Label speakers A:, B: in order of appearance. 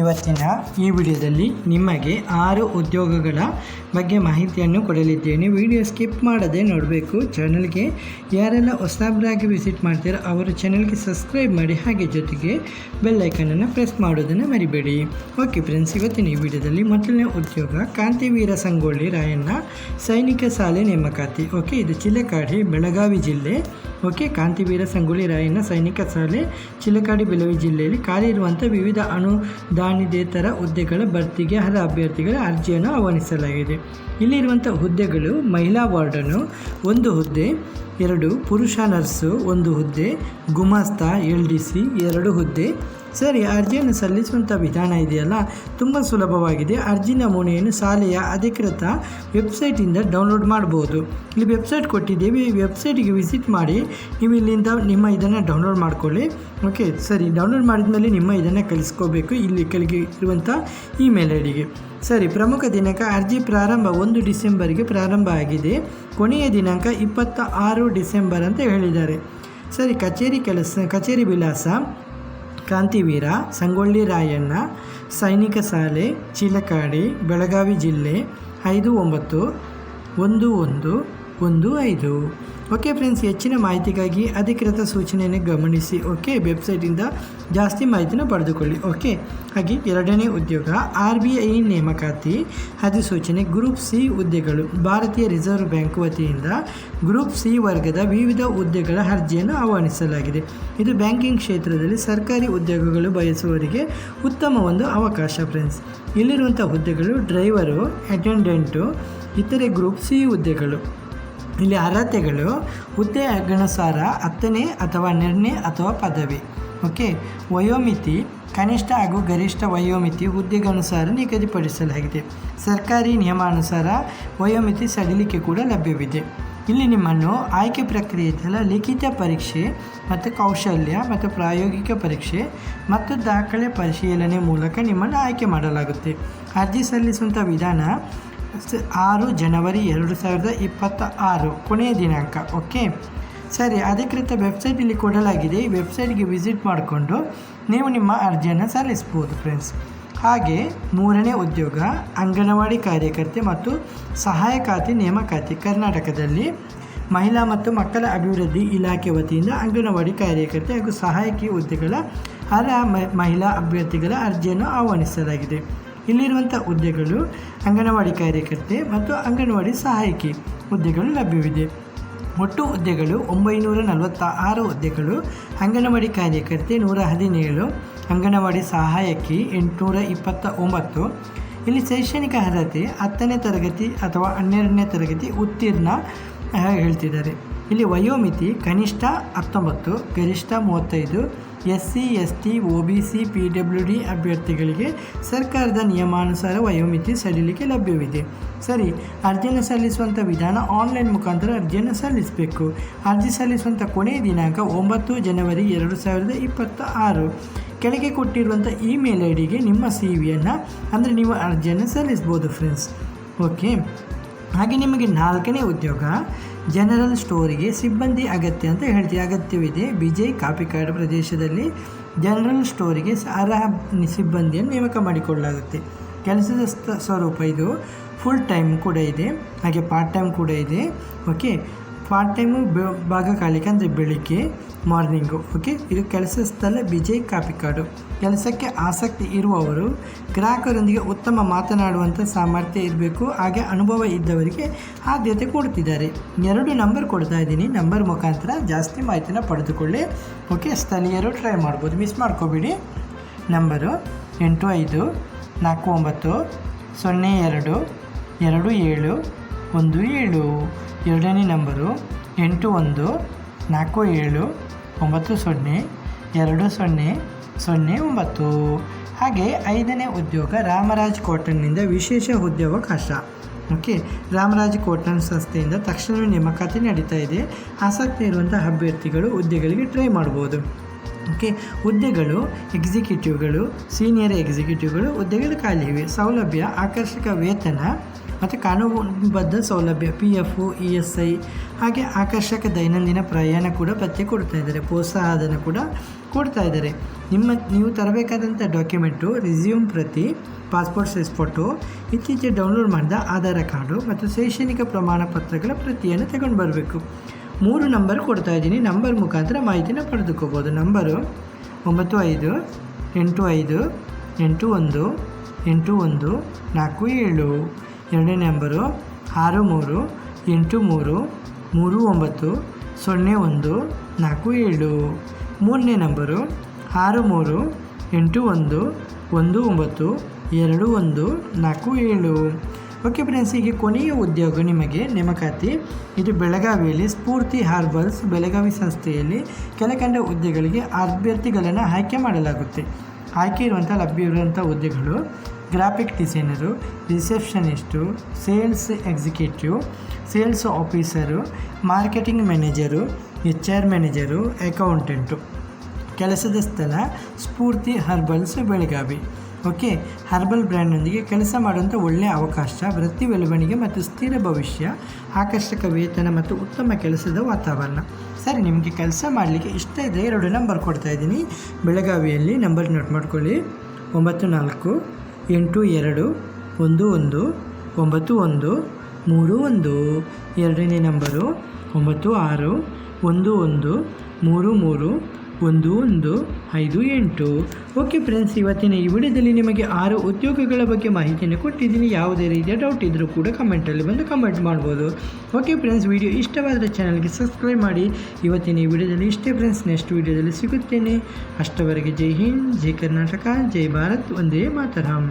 A: ಇವತ್ತಿನ ಈ ವಿಡಿಯೋದಲ್ಲಿ ನಿಮಗೆ ಆರು ಉದ್ಯೋಗಗಳ ಬಗ್ಗೆ ಮಾಹಿತಿಯನ್ನು ಕೊಡಲಿದ್ದೇನೆ. ವಿಡಿಯೋ ಸ್ಕಿಪ್ ಮಾಡದೆ ನೋಡಬೇಕು. ಚಾನಲ್ಗೆ ಯಾರೆಲ್ಲ ಹೊಸಬ್ರಾಗಿ ವಿಸಿಟ್ ಮಾಡ್ತೀರೋ ಅವರು ಚಾನಲ್ಗೆ ಸಬ್ಸ್ಕ್ರೈಬ್ ಮಾಡಿ, ಹಾಗೆ ಜೊತೆಗೆ ಬೆಲ್ ಐಕನನ್ನು ಪ್ರೆಸ್ ಮಾಡೋದನ್ನು ಮರಿಬೇಡಿ. ಓಕೆ ಫ್ರೆಂಡ್ಸ್, ಇವತ್ತಿನ ಈ ವಿಡಿಯೋದಲ್ಲಿ ಮೊದಲನೇ ಉದ್ಯೋಗ ಕಾಂತಿವೀರ ಸಂಗೊಳ್ಳಿ ರಾಯಣ್ಣ, ಸೈನಿಕ ಶಾಲೆ ನೇಮಕಾತಿ. ಓಕೆ, ಇದು ಚಿಲಕಾಡಿ, ಬೆಳಗಾವಿ ಜಿಲ್ಲೆ. ಓಕೆ, ಕಾಂತಿವೀರ ಸಂಗೊಳ್ಳಿ ರಾಯಣ್ಣ, ಸೈನಿಕ ಶಾಲೆ, ಚಿಲಕಾಡಿ, ಬೆಳಗಾವಿ ಜಿಲ್ಲೆಯಲ್ಲಿ ಖಾಲಿ ಇರುವಂಥ ವಿವಿಧ ಅನುದಾನಿತೇತರ ಹುದ್ದೆಗಳ ಭರ್ತಿಗೆ ಅರ್ಹ ಅಭ್ಯರ್ಥಿಗಳ ಅರ್ಜಿಯನ್ನು ಆಹ್ವಾನಿಸಲಾಗಿದೆ. ಇಲ್ಲಿರುವಂಥ ಹುದ್ದೆಗಳು ಮಹಿಳಾ ವಾರ್ಡನ್ನು ಒಂದು ಹುದ್ದೆ ಎರಡು ಪುರುಷ ನರ್ಸು, ಒಂದು ಹುದ್ದೆ, ಗುಮಾಸ್ತ, ಎಲ್ ಡಿ ಸಿ, ಎರಡು ಹುದ್ದೆ. ಸರಿ, ಅರ್ಜಿಯನ್ನು ಸಲ್ಲಿಸುವಂಥ ವಿಧಾನ ಇದೆಯಲ್ಲ? ತುಂಬ ಸುಲಭವಾಗಿದೆ. ಅರ್ಜಿ ನಮೂನೆಯನ್ನು ಶಾಲೆಯ ಅಧಿಕೃತ ವೆಬ್ಸೈಟಿಂದ ಡೌನ್ಲೋಡ್ ಮಾಡ್ಬೋದು. ಇಲ್ಲಿ ವೆಬ್ಸೈಟ್ ಕೊಟ್ಟಿದ್ದೀವಿ. ಈ ವೆಬ್ಸೈಟಿಗೆ ವಿಸಿಟ್ ಮಾಡಿ, ನೀವು ಇಲ್ಲಿಂದ ನಿಮ್ಮ ಇದನ್ನು ಡೌನ್ಲೋಡ್ ಮಾಡ್ಕೊಳ್ಳಿ. ಓಕೆ, ಸರಿ, ಡೌನ್ಲೋಡ್ ಮಾಡಿದ ಮೇಲೆ ನಿಮ್ಮ ಇದನ್ನು ಕಳಿಸ್ಕೋಬೇಕು ಇಲ್ಲಿ ಕೆಳಗೆ ಇರುವಂಥ ಇಮೇಲ್ ಐ ಡಿಗೆ ಸರಿ, ಪ್ರಮುಖ ದಿನಾಂಕ ಅರ್ಜಿ ಪ್ರಾರಂಭ ಒಂದು ಡಿಸೆಂಬರ್ಗೆ ಪ್ರಾರಂಭ ಆಗಿದೆ. ಕೊನೆಯ ದಿನಾಂಕ ಇಪ್ಪತ್ತ ಆರು ಡಿಸೆಂಬರ್ ಅಂತ ಹೇಳಿದ್ದಾರೆ. ಸರಿ, ಕಚೇರಿ ಕೆಲಸ, ಕಚೇರಿ ವಿಳಾಸ, ಕಾಂತಿವೀರ, ಸಂಗೊಳ್ಳಿ ರಾಯಣ್ಣ, ಸೈನಿಕ ಶಾಲೆ, ಚೀಲಕಾಡಿ, ಬೆಳಗಾವಿ ಜಿಲ್ಲೆ, ಐದು ಒಂಬತ್ತು, ಒಂದು ಒಂದು ಒಂದು ಐದು. ಓಕೆ ಫ್ರೆಂಡ್ಸ್ ಹೆಚ್ಚಿನ ಮಾಹಿತಿಗಾಗಿ ಅಧಿಕೃತ ಸೂಚನೆಯನ್ನು ಗಮನಿಸಿ. ಓಕೆ ವೆಬ್ಸೈಟಿಂದ ಜಾಸ್ತಿ ಮಾಹಿತಿನ ಪಡೆದುಕೊಳ್ಳಿ. ಓಕೆ ಹಾಗೆ ಎರಡನೇ ಉದ್ಯೋಗ, ಆರ್ ಬಿ ಐ ನೇಮಕಾತಿ. ಅಧಿಸೂಚನೆ ಗ್ರೂಪ್ ಸಿ ಹುದ್ದೆಗಳು. ಭಾರತೀಯ ರಿಸರ್ವ್ ಬ್ಯಾಂಕ್ ವತಿಯಿಂದ ಗ್ರೂಪ್ ಸಿ ವರ್ಗದ ವಿವಿಧ ಹುದ್ದೆಗಳ ಅರ್ಜಿಯನ್ನು ಆಹ್ವಾನಿಸಲಾಗಿದೆ. ಇದು ಬ್ಯಾಂಕಿಂಗ್ ಕ್ಷೇತ್ರದಲ್ಲಿ ಸರ್ಕಾರಿ ಉದ್ಯೋಗಗಳು ಬಯಸುವವರಿಗೆ ಉತ್ತಮ ಒಂದು ಅವಕಾಶ ಫ್ರೆಂಡ್ಸ್ ಇಲ್ಲಿರುವಂಥ ಹುದ್ದೆಗಳು ಡ್ರೈವರು ಅಟೆಂಡೆಂಟು ಇತರೆ ಗ್ರೂಪ್ ಸಿ ಹುದ್ದೆಗಳು. ಇಲ್ಲಿ ಅರ್ಹತೆಗಳು, ಹುದ್ದೆ ಅನುಸಾರ ಹತ್ತನೇ ಅಥವಾ ಹನ್ನೆರಡನೇ ಅಥವಾ ಪದವಿ. ಓಕೆ? ವಯೋಮಿತಿ, ಕನಿಷ್ಠ ಹಾಗೂ ಗರಿಷ್ಠ ವಯೋಮಿತಿ ಹುದ್ದೆಗನುಸಾರ ನಿಗದಿಪಡಿಸಲಾಗಿದೆ. ಸರ್ಕಾರಿ ನಿಯಮಾನುಸಾರ ವಯೋಮಿತಿ ಸಡಿಲಿಕೆ ಕೂಡ ಲಭ್ಯವಿದೆ. ಇಲ್ಲಿ ನಿಮ್ಮನ್ನು ಆಯ್ಕೆ ಪ್ರಕ್ರಿಯೆ ಇದೆಯಲ್ಲ ಲಿಖಿತ ಪರೀಕ್ಷೆ ಮತ್ತು ಕೌಶಲ್ಯ ಮತ್ತು ಪ್ರಾಯೋಗಿಕ ಪರೀಕ್ಷೆ ಮತ್ತು ದಾಖಲೆ ಪರಿಶೀಲನೆ ಮೂಲಕ ನಿಮ್ಮನ್ನು ಆಯ್ಕೆ ಮಾಡಲಾಗುತ್ತೆ. ಅರ್ಜಿ ಸಲ್ಲಿಸುವಂಥ ವಿಧಾನ ಆರು ಜನವರಿ ಎರಡು ಸಾವಿರದ ಇಪ್ಪತ್ತ ಆರು, ಕೊನೆಯ ದಿನಾಂಕ. ಓಕೆ ಸರಿ, ಅಧಿಕೃತ ವೆಬ್ಸೈಟಲ್ಲಿ ಕೊಡಲಾಗಿದೆ. ಈ ವೆಬ್ಸೈಟ್ಗೆ ವಿಸಿಟ್ ಮಾಡಿಕೊಂಡು ನೀವು ನಿಮ್ಮ ಅರ್ಜಿಯನ್ನು ಸಲ್ಲಿಸ್ಬೋದು ಫ್ರೆಂಡ್ಸ್ ಹಾಗೆ, ಮೂರನೇ ಉದ್ಯೋಗ, ಅಂಗನವಾಡಿ ಕಾರ್ಯಕರ್ತೆ ಮತ್ತು ಸಹಾಯಕಾತಿ ನೇಮಕಾತಿ. ಕರ್ನಾಟಕದಲ್ಲಿ ಮಹಿಳಾ ಮತ್ತು ಮಕ್ಕಳ ಅಭಿವೃದ್ಧಿ ಇಲಾಖೆ ವತಿಯಿಂದ ಅಂಗನವಾಡಿ ಕಾರ್ಯಕರ್ತೆ ಹಾಗೂ ಸಹಾಯಕಿ ಹುದ್ದೆಗಳ, ಅರ್ಹ ಮಹಿಳಾ ಅಭ್ಯರ್ಥಿಗಳ ಅರ್ಜಿಯನ್ನು ಆಹ್ವಾನಿಸಲಾಗಿದೆ. ಇಲ್ಲಿರುವಂಥ ಹುದ್ದೆಗಳು ಅಂಗನವಾಡಿ ಕಾರ್ಯಕರ್ತೆ ಮತ್ತು ಅಂಗನವಾಡಿ ಸಹಾಯಕಿ ಹುದ್ದೆಗಳು ಲಭ್ಯವಿದೆ. ಒಟ್ಟು ಹುದ್ದೆಗಳು ಒಂಬೈನೂರ ನಲವತ್ತ ಆರು ಹುದ್ದೆಗಳು, ಅಂಗನವಾಡಿ ಕಾರ್ಯಕರ್ತೆ ನೂರ ಹದಿನೇಳು, ಅಂಗನವಾಡಿ ಸಹಾಯಕಿ ಎಂಟುನೂರ ಇಪ್ಪತ್ತ ಒಂಬತ್ತು ಇಲ್ಲಿ ಶೈಕ್ಷಣಿಕ ಅರ್ಹತೆ ಹತ್ತನೇ ತರಗತಿ ಅಥವಾ ಹನ್ನೆರಡನೇ ತರಗತಿ ಉತ್ತೀರ್ಣ ಹೇಳ್ತಿದ್ದಾರೆ. ಇಲ್ಲಿ ವಯೋಮಿತಿ ಕನಿಷ್ಠ ಹತ್ತೊಂಬತ್ತು, ಗರಿಷ್ಠ ಮೂವತ್ತೈದು S C S T O B C P W D ಅಭ್ಯರ್ಥಿಗಳಿಗೆ ಸರ್ಕಾರದ ನಿಯಮಾನುಸಾರ ವಯೋಮಿತಿ ಸಡಿಲಿಕೆ ಲಭ್ಯವಿದೆ. ಸರಿ, ಅರ್ಜಿಯನ್ನು ಸಲ್ಲಿಸುವಂಥ ವಿಧಾನ ಆನ್ಲೈನ್ ಮುಖಾಂತರ ಅರ್ಜಿಯನ್ನು ಸಲ್ಲಿಸಬೇಕು. ಅರ್ಜಿ ಸಲ್ಲಿಸುವಂಥ ಕೊನೆಯ ದಿನಾಂಕ ಒಂಬತ್ತು ಜನವರಿ ಎರಡು ಸಾವಿರದ ಇಪ್ಪತ್ತ ಆರು. ಕೆಳಗೆ ಕೊಟ್ಟಿರುವಂಥ ಇಮೇಲ್ ಐ ಡಿಗೆ ನಿಮ್ಮ ಸಿ ವಿಯನ್ನು ಅಂದರೆ ನೀವು ಅರ್ಜಿಯನ್ನು ಸಲ್ಲಿಸ್ಬೋದು ಫ್ರೆಂಡ್ಸ್ ಓಕೆ ಹಾಗೆ ನಿಮಗೆ ನಾಲ್ಕನೇ ಉದ್ಯೋಗ ಜನರಲ್ ಸ್ಟೋರಿಗೆ ಸಿಬ್ಬಂದಿ ಅಗತ್ಯ ಅಂತ ಹೇಳ್ತೀವಿ ಅಗತ್ಯವಿದೆ. ವಿಜಯ್ ಕಾಪಿಕಾಡ್ ಪ್ರದೇಶದಲ್ಲಿ ಜನರಲ್ ಸ್ಟೋರಿಗೆ ಅರ್ಹ ಸಿಬ್ಬಂದಿಯನ್ನು ನೇಮಕ ಮಾಡಿಕೊಳ್ಳಲಾಗುತ್ತೆ. ಕೆಲಸದ ಸ್ವರೂಪ ಇದು. ಫುಲ್ ಟೈಮ್ ಕೂಡ ಇದೆ. ಹಾಗೆ ಪಾರ್ಟ್ ಟೈಮ್ ಕೂಡ ಇದೆ. ಓಕೆ ಪಾರ್ಟ್ ಟೈಮು ಭಾಗಕಾಲಿಕ ಅಂದರೆ ಬೆಳಿಗ್ಗೆ, ಮಾರ್ನಿಂಗು. ಓಕೆ? ಇದು ಕೆಲಸ ಸ್ಥಳ ಬಿಜೆ ಕಾಪಿ ಕಾರ್ಡು ಕೆಲಸಕ್ಕೆ ಆಸಕ್ತಿ ಇರುವವರು ಗ್ರಾಹಕರೊಂದಿಗೆ ಉತ್ತಮ ಮಾತನಾಡುವಂಥ ಸಾಮರ್ಥ್ಯ ಇರಬೇಕು, ಹಾಗೆ ಅನುಭವ ಇದ್ದವರಿಗೆ ಆದ್ಯತೆ ಕೊಡ್ತಿದ್ದಾರೆ ಎರಡು ನಂಬರ್ ಕೊಡ್ತಾ ಇದ್ದೀನಿ. ನಂಬರ್ ಮುಖಾಂತರ ಜಾಸ್ತಿ ಮಾಹಿತಿನ ಪಡೆದುಕೊಳ್ಳಿ. ಓಕೆ? ಸ್ಥಳೀಯರು ಟ್ರೈ ಮಾಡ್ಬೋದು. ಮಿಸ್ ಮಾಡ್ಕೋಬೇಡಿ. ನಂಬರು ಎಂಟು ಐದು, ನಾಲ್ಕು ಒಂಬತ್ತು, ಸೊನ್ನೆ ಎರಡು ಎರಡು ಏಳು, ಒಂದು ಏಳು. ಎರಡನೇ ನಂಬರು ಎಂಟು ಒಂದು ನಾಲ್ಕು ಏಳು ಒಂಬತ್ತು ಸೊನ್ನೆ ಎರಡು ಸೊನ್ನೆ ಸೊನ್ನೆ ಒಂಬತ್ತು. ಹಾಗೆ ಐದನೇ ಉದ್ಯೋಗ ರಾಮರಾಜ್ ಕೋಟನ್ನಿಂದ ವಿಶೇಷ ಉದ್ಯೋಗಾವಕಾಶ. ಓಕೆ, ರಾಮರಾಜ್ ಕೋಟನ್ ಸಂಸ್ಥೆಯಿಂದ ತಕ್ಷಣ ನೇಮಕಾತಿ ನಡೀತಾ ಇದೆ. ಆಸಕ್ತಿ ಇರುವಂಥ ಅಭ್ಯರ್ಥಿಗಳು ಹುದ್ದೆಗಳಿಗೆ ಟ್ರೈ ಮಾಡ್ಬೋದು. ಓಕೆ, ಹುದ್ದೆಗಳು ಎಕ್ಸಿಕ್ಯೂಟಿವ್ಗಳು ಸೀನಿಯರ್ ಎಕ್ಸಿಕ್ಯೂಟಿವ್ಗಳು ಹುದ್ದೆಗಳು ಖಾಲಿ ಇವೆ. ಸೌಲಭ್ಯ, ಆಕರ್ಷಕ ವೇತನ ಮತ್ತು ಕಾನೂನುಬದ್ಧ ಸೌಲಭ್ಯ P F E S I ಹಾಗೆ ಆಕರ್ಷಕ ದೈನಂದಿನ ಪ್ರಯಾಣ ಕೂಡ ಭತ್ಯೆ ಕೊಡ್ತಾ ಇದ್ದಾರೆ. ಪ್ರೋತ್ಸಾಹಧನ ಕೂಡ ಕೊಡ್ತಾ ಇದ್ದಾರೆ. ನಿಮ್ಮ, ನೀವು ತರಬೇಕಾದಂಥ ಡಾಕ್ಯುಮೆಂಟು ರಿಸ್ಯೂಮ್ ಪ್ರತಿ ಪಾಸ್ಪೋರ್ಟ್ ಸೈಜ್ ಫೋಟೋ ಇತ್ತೀಚೆಗೆ ಡೌನ್ಲೋಡ್ ಮಾಡಿದ ಆಧಾರ ಕಾರ್ಡು ಮತ್ತು ಶೈಕ್ಷಣಿಕ ಪ್ರಮಾಣ ಪತ್ರಗಳ ಪ್ರತಿಯನ್ನು ತಗೊಂಡು ಬರಬೇಕು. ಮೂರು ನಂಬರ್ ಕೊಡ್ತಾ ಇದ್ದೀನಿ. ನಂಬರ್ ಮುಖಾಂತರ ಮಾಹಿತಿನ ಪಡೆದುಕೋಬೋದು. ನಂಬರು ಒಂಬತ್ತು ಐದು, ಎಂಟು ಐದು, ಎಂಟು ಒಂದು ಎಂಟು ಒಂದು, ನಾಲ್ಕು ಏಳು. ಎರಡನೇ ನಂಬರು ಆರು ಮೂರು ಎಂಟು ಮೂರು ಮೂರು ಒಂಬತ್ತು ಸೊನ್ನೆ ಒಂದು ನಾಲ್ಕು ಏಳು. ಮೂರನೇ ನಂಬರು ಆರು ಮೂರು ಎಂಟು ಒಂದು ಒಂದು ಒಂಬತ್ತು ಎರಡು ಒಂದು ನಾಲ್ಕು ಏಳು. ಓಕೆ ಫ್ರೆಂಡ್ಸ್ ಈಗ ಕೊನೆಯ ಉದ್ಯೋಗ ನಿಮಗೆ ನೇಮಕಾತಿ ಇದು ಬೆಳಗಾವಿಯಲ್ಲಿ ಸ್ಫೂರ್ತಿ ಹಾರ್ಬಲ್ಸ್ ಬೆಳಗಾವಿ ಸಂಸ್ಥೆಯಲ್ಲಿ ಕೆಳಕಂಡ ಹುದ್ದೆಗಳಿಗೆ ಅಭ್ಯರ್ಥಿಗಳನ್ನು ಆಯ್ಕೆ ಮಾಡಲಾಗುತ್ತೆ. ಆಯ್ಕೆ ಇರುವಂಥ ಲಭ್ಯ ಇರುವಂಥ ಹುದ್ದೆಗಳು graphic designer receptionist sales executive sales officer marketing manager H R manager accountant ಕೆಲಸದ ಸ್ಥಳ, Sphurti Herbals Belagavi. Okay herbal ಬ್ರ್ಯಾಂಡ್ನೊಂದಿಗೆ ಕೆಲಸ ಮಾಡುವಂಥ ಒಳ್ಳೆಯ ಅವಕಾಶ, ವೃತ್ತಿ ಬೆಳವಣಿಗೆ ಮತ್ತು ಸ್ಥಿರ ಭವಿಷ್ಯ, ಆಕರ್ಷಕ ವೇತನ ಮತ್ತು ಉತ್ತಮ ಕೆಲಸದ ವಾತಾವರಣ. ಸರಿ, ನಿಮಗೆ ಕೆಲಸ ಮಾಡಲಿಕ್ಕೆ ಇಷ್ಟ ಇದ್ದರೆ ಎರಡು ನಂಬರ್ ಕೊಡ್ತಾ ಇದ್ದೀನಿ. ಬೆಳಗಾವಿಯಲ್ಲಿ ನಂಬರ್ ನೋಟ್ ಮಾಡ್ಕೊಳ್ಳಿ. ಒಂಬತ್ತು ನಾಲ್ಕು ಎಂಟು ಎರಡು ಒಂದು ಒಂದು ಒಂಬತ್ತು ಒಂದು ಮೂರು ಒಂದು. ಎರಡನೇ ನಂಬರು ಒಂಬತ್ತು ಆರು ಒಂದು ಒಂದು ಮೂರು ಮೂರು. ಒಂದು ಒಂದು ಐದು ಎಂಟು. ಓಕೆ ಫ್ರೆಂಡ್ಸ್ ಇವತ್ತಿನ ಈ ವಿಡಿಯೋದಲ್ಲಿ ನಿಮಗೆ ಆರು ಉದ್ಯೋಗಗಳ ಬಗ್ಗೆ ಮಾಹಿತಿಯನ್ನು ಕೊಟ್ಟಿದ್ದೀನಿ. ಯಾವುದೇ ರೀತಿಯ ಡೌಟ್ ಇದ್ದರೂ ಕೂಡ ಕಮೆಂಟಲ್ಲಿ ಬಂದು ಕಮೆಂಟ್ ಮಾಡ್ಬೋದು. ಓಕೆ ಫ್ರೆಂಡ್ಸ್ ವಿಡಿಯೋ ಇಷ್ಟವಾದರೆ ಚಾನಲ್ಗೆ ಸಬ್ಸ್ಕ್ರೈಬ್ ಮಾಡಿ. ಇವತ್ತಿನ ಈ ವಿಡಿಯೋದಲ್ಲಿ ಇಷ್ಟೇ ಫ್ರೆಂಡ್ಸ್ ನೆಕ್ಸ್ಟ್ ವಿಡಿಯೋದಲ್ಲಿ ಸಿಗುತ್ತೇನೆ. ಅಷ್ಟವರೆಗೆ ಜೈ ಹಿಂದ್, ಜೈ ಕರ್ನಾಟಕ, ಜೈ ಭಾರತ್, ಒಂದೇ ಮಾತರಂ.